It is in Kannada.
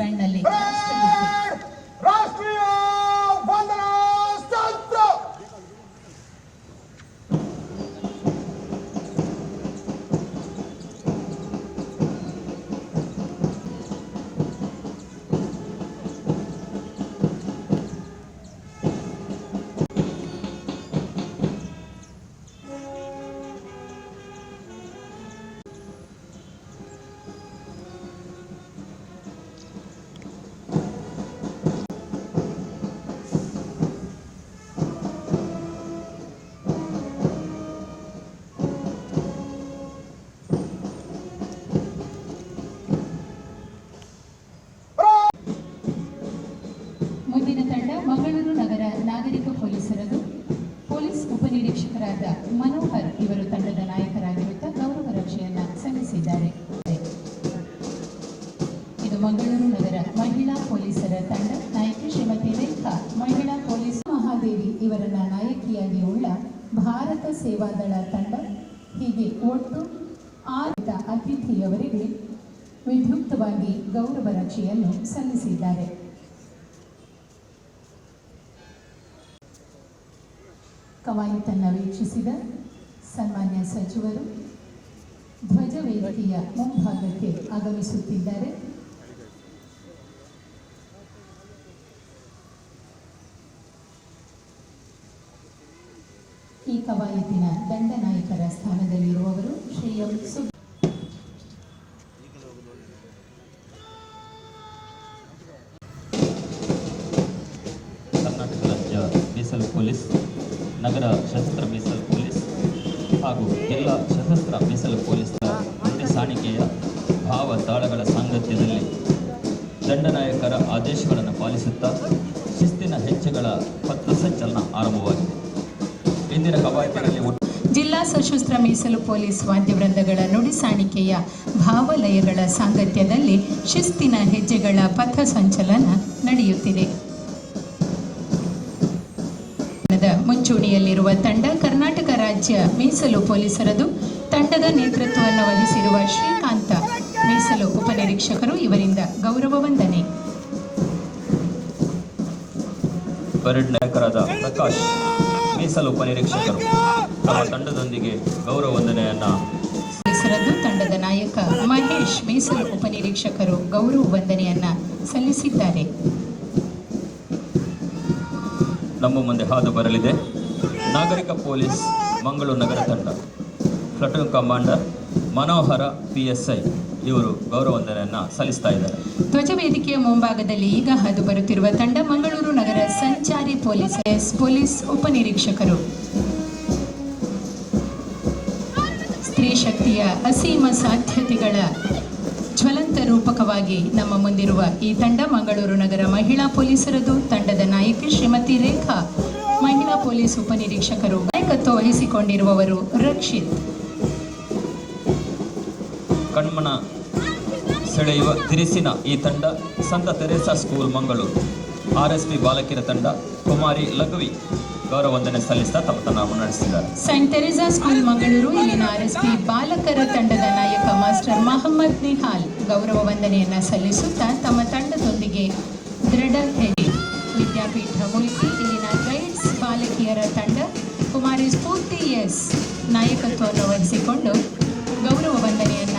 ಬ್ಯಾಂಡ್ ಅಲ್ಲಿ ಪೊಲೀಸರದು ಪೊಲೀಸ್ ಉಪನಿರೀಕ್ಷಕರಾದ ಮನೋಹರ್ ಇವರು ತಂಡದ ನಾಯಕರಾಗಿರುತ್ತಾ ಗೌರವ ರಕ್ಷೆಯನ್ನು ಸಲ್ಲಿಸಿದ್ದಾರೆ. ಇದು ಮಂಗಳೂರು ನಗರ ಮಹಿಳಾ ಪೊಲೀಸರ ತಂಡ. ನಾಯಕಿ ಶ್ರೀಮತಿ ರೇಖಾ, ಮಹಿಳಾ ಪೊಲೀಸ್ ಮಹಾದೇವಿ ಇವರನ್ನ ನಾಯಕಿಯಾಗಿ ಉಳ್ಳ ಭಾರತ ಸೇವಾದಳ ತಂಡ. ಹೀಗೆ ಒಟ್ಟು ಆತ ಅತಿಥಿಯವರಿಗೆ ವಿಧ್ಯುಕ್ತವಾಗಿ ಗೌರವ ರಕ್ಷೆಯನ್ನು ಸಲ್ಲಿಸಿದ್ದಾರೆ. ಕವಾಯತನ್ನು ವೀಕ್ಷಿಸಿದ ಸನ್ಮಾನ್ಯ ಸಚಿವರು ಧ್ವಜ ವೇದಿಕೆಯ ಮುಂಭಾಗಕ್ಕೆ ಆಗಮಿಸುತ್ತಿದ್ದಾರೆ. ಈ ಕವಾಯತಿನ ದಂಡನಾಯಕರ ಸ್ಥಾನದಲ್ಲಿರುವವರು ಶ್ರೀ ಎಂ ಸು ಕರ್ನಾಟಕ ರಾಜ್ಯ ಪೊಲೀಸ್ ನಗರ ಸಶಸ್ತ್ರ ಮೀಸಲು ಪೊಲೀಸ್ ಹಾಗೂ ಜಿಲ್ಲಾ ಸಶಸ್ತ್ರ ಮೀಸಲು ಪೊಲೀಸ್ನ ಗುಂಡಿ ಸಾಣಿಕೆಯ ಭಾವ ತಾಳಗಳ ಸಾಂಗತ್ಯದಲ್ಲಿ ದಂಡನಾಯಕರ ಆದೇಶಗಳನ್ನು ಪಾಲಿಸುತ್ತಾ ಶಿಸ್ತಿನ ಹೆಜ್ಜೆಗಳ ಪಥಸಂಚಲನ ಆರಂಭವಾಗಿದೆ. ಇಂದಿನ ಕವಾಯತಿನಲ್ಲಿ ಜಿಲ್ಲಾ ಸಶಸ್ತ್ರ ಮೀಸಲು ಪೊಲೀಸ್ ವಾದ್ಯವೃಂದಗಳ ನುಡಿಸಾಣಿಕೆಯ ಭಾವಲಯಗಳ ಸಾಂಗತ್ಯದಲ್ಲಿ ಶಿಸ್ತಿನ ಹೆಜ್ಜೆಗಳ ಪಥ ಸಂಚಲನ ನಡೆಯುತ್ತಿದೆ. ಮುಂಚೂಣಿಯಲ್ಲಿರುವ ತಂಡ ಕರ್ನಾಟಕ ರಾಜ್ಯ ಮೀಸಲು ಪೊಲೀಸರದು ತಂಡದ ನೇತೃತ್ವವನ್ನು ವಹಿಸಿರುವ ಶ್ರೀಕಾಂತ ಮೀಸಲು ಉಪನಿರೀಕ್ಷಕರು ಇವರಿಂದ ಗೌರವ ವಂದನೆ. ಪರೇಡ್ ನಾಯಕರಾದ ಪ್ರಕಾಶ್ ಮೀಸಲು ಉಪನಿರೀಕ್ಷಕರು ತಮ್ಮ ತಂಡದೊಂದಿಗೆ ಗೌರವ ವಂದನೆಯನ್ನ. ಪೊಲೀಸರದ್ದು ತಂಡದ ನಾಯಕ ಮಹೇಶ್ ಮೀಸಲು ಉಪನಿರೀಕ್ಷಕರು ಗೌರವ ವಂದನೆಯನ್ನ ಸಲ್ಲಿಸಿದ್ದಾರೆ. ನಮ್ಮ ಮುಂದೆ ಹಾದು ಬರಲಿದೆ. ನಾಗರಿಕ ಪೊಲೀಸ್, ಮಂಗಳೂರು ನಗರ ತಂಡ. Platoon commander Manohara P S I ಇವರು ಗೌರವ ವಂದನೆಯನ್ನ ಸಲ್ಲಿಸ್ತಾ ಇದ್ದಾರೆ. ಧ್ವಜ ವೇದಿಕೆಯ ಮುಂಭಾಗದಲ್ಲಿ ಈಗ ಹಾದು ಬರುತ್ತಿರುವ ತಂಡ ಮಂಗಳೂರು ನಗರ ಸಂಚಾರಿ ಪೊಲೀಸ್, ಎಸ್ ಪೊಲೀಸ್ ಉಪನಿರೀಕ್ಷಕರು ಸ್ತ್ರೀ ಶಕ್ತಿಯ ಅಸೀಮ ಸಾಧ್ಯತೆಗಳ ಜ್ವಲಂತ ರೂಪಕವಾಗಿ ನಮ್ಮ ಮುಂದಿರುವ ಈ ತಂಡ ಮಂಗಳೂರು ನಗರ ಮಹಿಳಾ ಪೊಲೀಸರದು ತಂಡದ ನಾಯಕಿ ಶ್ರೀಮತಿ ರೇಖಾ ಪೊಲೀಸ್ ಉಪನಿರೀಕ್ಷಕರು ನಾಯಕತ್ವ ವಹಿಸಿಕೊಂಡಿರುವವರು ರಕ್ಷಿತ್. ಕಣ್ಮನ ಸೆಳೆಯುವ ತಿರಿಸಿನ ಈ ತಂಡ ಸಂತ Teresa school Mangaluru. R S P ಬಾಲಕಿಯರ ತಂಡ ಕುಮಾರಿ ಲಘುವಿ ಗೌರವ ವಂದನೆ ಸಲ್ಲಿಸ್ತಾ ತಮ್ಮ ಮುನ್ನಡೆಸಿದ್ದಾರೆ ಸೈಂಟ್ ತೆರೇಸಾ ಸ್ಕೂಲ್ ಮಂಗಳೂರು ಇಲ್ಲಿನ ಪಿ ಬಾಲಕರ ತಂಡದ ನಾಯಕ ಮಾಸ್ಟರ್ ಮಹಮ್ಮದ್ ನಿಹಾಲ್ ಗೌರವ ವಂದನೆಯನ್ನ ಸಲ್ಲಿಸುತ್ತಾ ತಮ್ಮ ತಂಡದೊಂದಿಗೆ ದೃಢ ಹೆಜ್ಜೆ ವಿದ್ಯಾಪೀಠ ಮುಲ್ಕಿ ಗೈಡ್ಸ್ ಬಾಲಕಿಯರ ತಂಡ ಕುಮಾರಿ ಸ್ಫೂರ್ತಿ ಎಸ್ ನಾಯಕತ್ವವನ್ನು ವಹಿಸಿಕೊಂಡು ಗೌರವ ವಂದನೆಯನ್ನು